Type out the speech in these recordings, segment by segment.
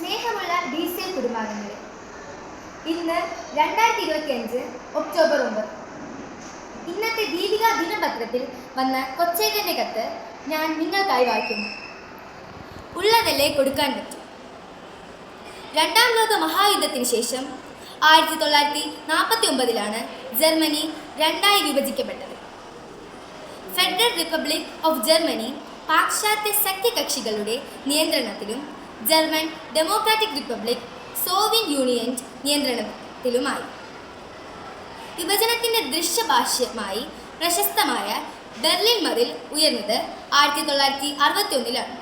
സ്നേഹമുള്ള D C കുടുംബാംഗങ്ങളെ. ഇന്ന് രണ്ടായിരത്തി ഇരുപത്തി അഞ്ച് ഒക്ടോബർ ഒമ്പത്. ഇന്നത്തെ ദീപിക ദിനപത്രത്തിൽ വന്ന കൊച്ചേട്ടന്റെ കത്ത് ഞാൻ നിങ്ങൾക്കായി വായിക്കുന്നു. ഉള്ളതല്ലേ കൊടുക്കാൻ പറ്റും. രണ്ടാം ലോക മഹായുദ്ധത്തിന് ശേഷം ആയിരത്തി തൊള്ളായിരത്തി നാൽപ്പത്തി ഒമ്പതിലാണ് ജർമ്മനി രണ്ടായി വിഭജിക്കപ്പെട്ടത്. ഫെഡറൽ റിപ്പബ്ലിക് ഓഫ് ജർമ്മനി പാശ്ചാത്യ സഖ്യകക്ഷികളുടെ നിയന്ത്രണത്തിലും German democratic republic Soviet union നിയന്ത്രണത്തിലുമായി. വിഭജനത്തിന്റെ ദൃശ്യഭാഷ്യമായി പ്രശസ്തമായ ബെർലിൻ മതിൽ ഉയർന്നത് ആയിരത്തി തൊള്ളായിരത്തി അറുപത്തി ഒന്നിലാണ്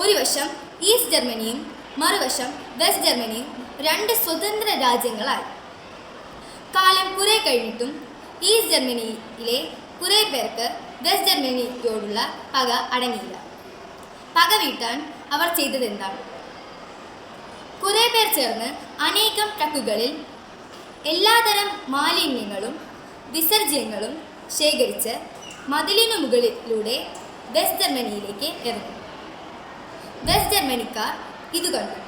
ഒരു വശം ഈസ്റ്റ് ജർമ്മനിയും മറുവശം വെസ്റ്റ് ജർമ്മനിയും രണ്ട് സ്വതന്ത്ര രാജ്യങ്ങളായി. കാലം കുറെ കഴിഞ്ഞിട്ടും ഈസ്റ്റ് ജർമ്മനിയിലെ കുറെ പേർക്ക് വെസ്റ്റ് ജർമ്മനിയോടുള്ള പക അടങ്ങിയില്ല. പക വീട്ടാൻ അവർ ചെയ്തത് എന്താണ് കുറെ പേർ ചേർന്ന് അനേകം ട്രക്കുകളിൽ എല്ലാതരം മാലിന്യങ്ങളും വിസർജ്യങ്ങളും ശേഖരിച്ച് മതിലിനു മുകളിലൂടെ വെസ്റ്റ് ജർമ്മനിയിലേക്ക് ഇറങ്ങി. വെസ്റ്റ് ജർമ്മനിക്കാർ ഇത് കണ്ടു.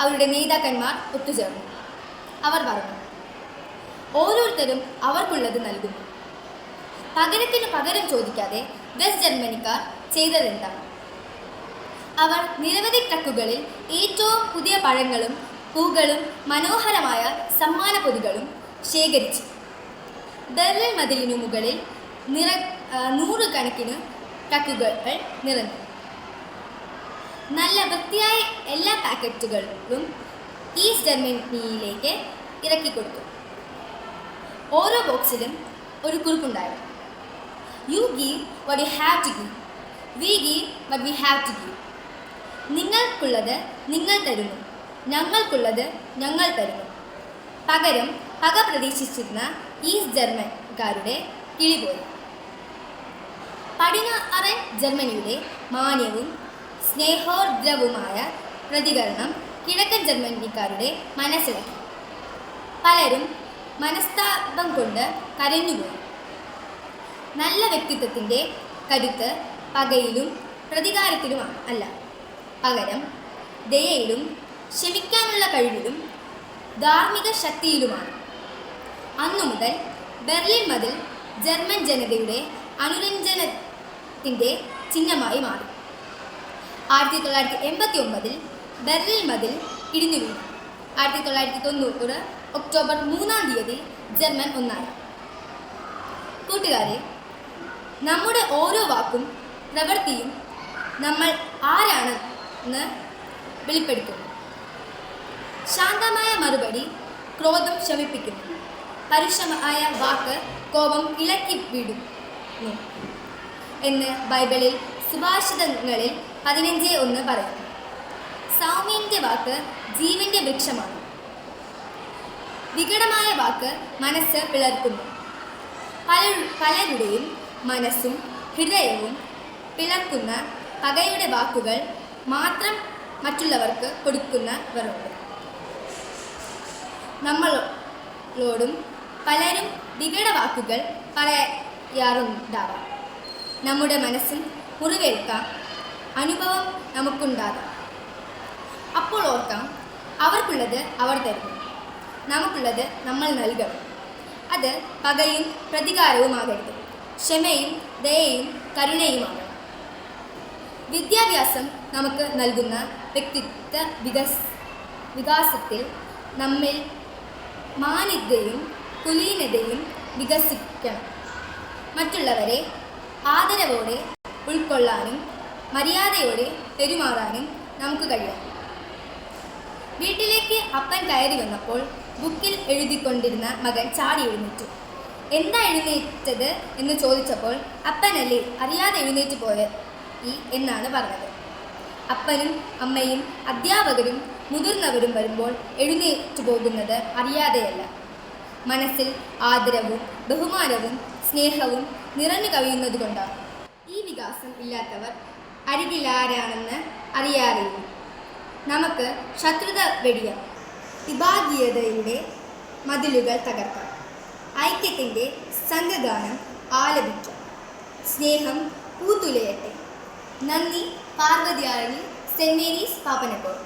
അവരുടെ നേതാക്കന്മാർ ഒത്തുചേർന്നു. അവർ പറഞ്ഞു ഓരോരുത്തരും അവർക്കുള്ളത് നൽകുന്നു. പകരത്തിന് പകരം ചോദിക്കാതെ വെസ്റ്റ് ജർമ്മനിക്കാർ ചെയ്തതെന്താണ്? അവർ നിരവധി ട്രക്കുകളിൽ ഏറ്റവും പുതിയ പഴങ്ങളും പൂക്കളും മനോഹരമായ സമ്മാന പൊതികളും ശേഖരിച്ചു. ബെർലിൻ മതിലിനു മുകളിൽ നിറ നൂറുകണക്കിന് ട്രക്കുകൾ നിറഞ്ഞു. നല്ല വൃത്തിയായ എല്ലാ പാക്കറ്റുകളും ഈസ്റ്റ് ജർമ്മനിയിലേക്ക് ഇറക്കിക്കൊടുത്തു. ഓരോ ബോക്സിലും ഒരു കുറിപ്പുണ്ടായിരുന്നു. You give what you have to give we give what we have to give നിങ്ങൾക്കുള്ളത് നിങ്ങൾ തരുന്നു. ഞങ്ങൾക്കുള്ളത് ഞങ്ങൾ തരുന്നു. പകരം പക പ്രതീക്ഷിച്ചിരുന്ന ഈസ്റ്റ് ജർമ്മൻകാരുടെ കിളിപോലും പടിഞ്ഞാറൻ ജർമ്മനിയുടെ മാന്യവും സ്നേഹോർദ്രവുമായ പ്രതികരണം കിഴക്കൻ ജർമ്മനിക്കാരുടെ മനസ്സിലാക്കി. പലരും മനസ്താപം കൊണ്ട് കരഞ്ഞുപോയി. നല്ല വ്യക്തിത്വത്തിന്റെ കരുത്ത് പകയിലും പ്രതികാരത്തിലുമാണ് അല്ല പകരം ദയയിലും ക്ഷമിക്കാനുള്ള കഴിവിലും ധാർമ്മിക ശക്തിയിലുമാണ്. അന്നു മുതൽ ബെർലിൻ മതിൽ ജർമ്മൻ ജനതയുടെ അനുരഞ്ജനത്തിന്റെ ചിഹ്നമായി മാറി. ആയിരത്തി തൊള്ളായിരത്തി എൺപത്തി ഒമ്പതിൽ ബെർലിൻ മതിൽ ഇടിഞ്ഞു വീണു ആയിരത്തി തൊള്ളായിരത്തി തൊണ്ണൂറ് ഒക്ടോബർ മൂന്നാം തീയതി ജർമ്മൻ ഒന്നായി. കൂട്ടുകാരെ നമ്മുടെ ഓരോ വാക്കും പ്രവൃത്തിയും നമ്മൾ ആരാണെന്ന് വെളിപ്പെടുത്തുന്നു. ശാന്തമായ മറുപടി ക്രോധം ശമിപ്പിക്കുന്നു. പരുഷമായ വാക്ക് കോപം ഇളക്കി വിടുന്നു എന്ന് ബൈബിളിൽ സുഭാഷിതങ്ങളിൽ പതിനഞ്ച് ഒന്ന് പറയുന്നു. സൗമ്യന്റെ വാക്ക് ജീവന്റെ വൃക്ഷമാണ്. വികടമായ വാക്ക് മനസ്സ് പിളർക്കുന്നു പല പലരുടെയും മനസ്സും ഹൃദയവും പിളർക്കുന്ന പകയുടെ വാക്കുകൾ മാത്രം മറ്റുള്ളവർക്ക് കൊടുക്കുന്നവരുണ്ട്. നമ്മളോടും പലരും വികട വാക്കുകൾ പറയാറുണ്ടാവാം. നമ്മുടെ മനസ്സിൽ മുറിവേൽക്കാം അനുഭവം നമുക്കുണ്ടാകാം. അപ്പോൾ ഓർക്കാം അവർക്കുള്ളത് അവർ തരുന്നു. നമുക്കുള്ളത് നമ്മൾ നൽകണം. അത് പകയും പ്രതികാരവുമാകരുത്. ക്ഷമയും ദയയും കരുണയുമാകണം വിദ്യാഭ്യാസം നമുക്ക് നൽകുന്ന വ്യക്തിത്വ വികസ് വികാസത്തിൽ നമ്മിൽ മാന്യതയും കുലീനതയും വികസിക്കണം. മറ്റുള്ളവരെ ആദരവോടെ ഉൾക്കൊള്ളാനും മര്യാദയോടെ പെരുമാറാനും നമുക്ക് കഴിയണം. വീട്ടിലേക്ക് അപ്പൻ കയറി വന്നപ്പോൾ ബുക്കിൽ എഴുതിക്കൊണ്ടിരുന്ന മകൻ ചാടി എഴുന്നേറ്റു. എന്താ എഴുന്നേറ്റത്? എന്ന് ചോദിച്ചപ്പോൾ അപ്പനല്ലേ അറിയാതെ എഴുന്നേറ്റ് പോയ ഈ എന്നാണ് പറഞ്ഞത്. അപ്പനും അമ്മയും അധ്യാപകരും മുതിർന്നവരും വരുമ്പോൾ എഴുന്നേറ്റു പോകുന്നത് അറിയാതെയല്ല. മനസ്സിൽ ആദരവും ബഹുമാനവും സ്നേഹവും നിറഞ്ഞു കവിയുന്നതുകൊണ്ടാണ് ഈ വികാസം ഇല്ലാത്തവർ അരികിലാരാണെന്ന് അറിയാറില്ല നമുക്ക് ശത്രുത വെടിയാം. വിഭാഗീയതയുടെ മതിലുകൾ തകർക്കാം. ഐക്യത്തിന്റെ സംഘഗാനം ആലപിക്കാം. സ്നേഹം പൂത്തുലയട്ടെ നന്ദി പാർവതിയാഴി സെന്റ് മേരീസ് പാപ്പനക്കോട്.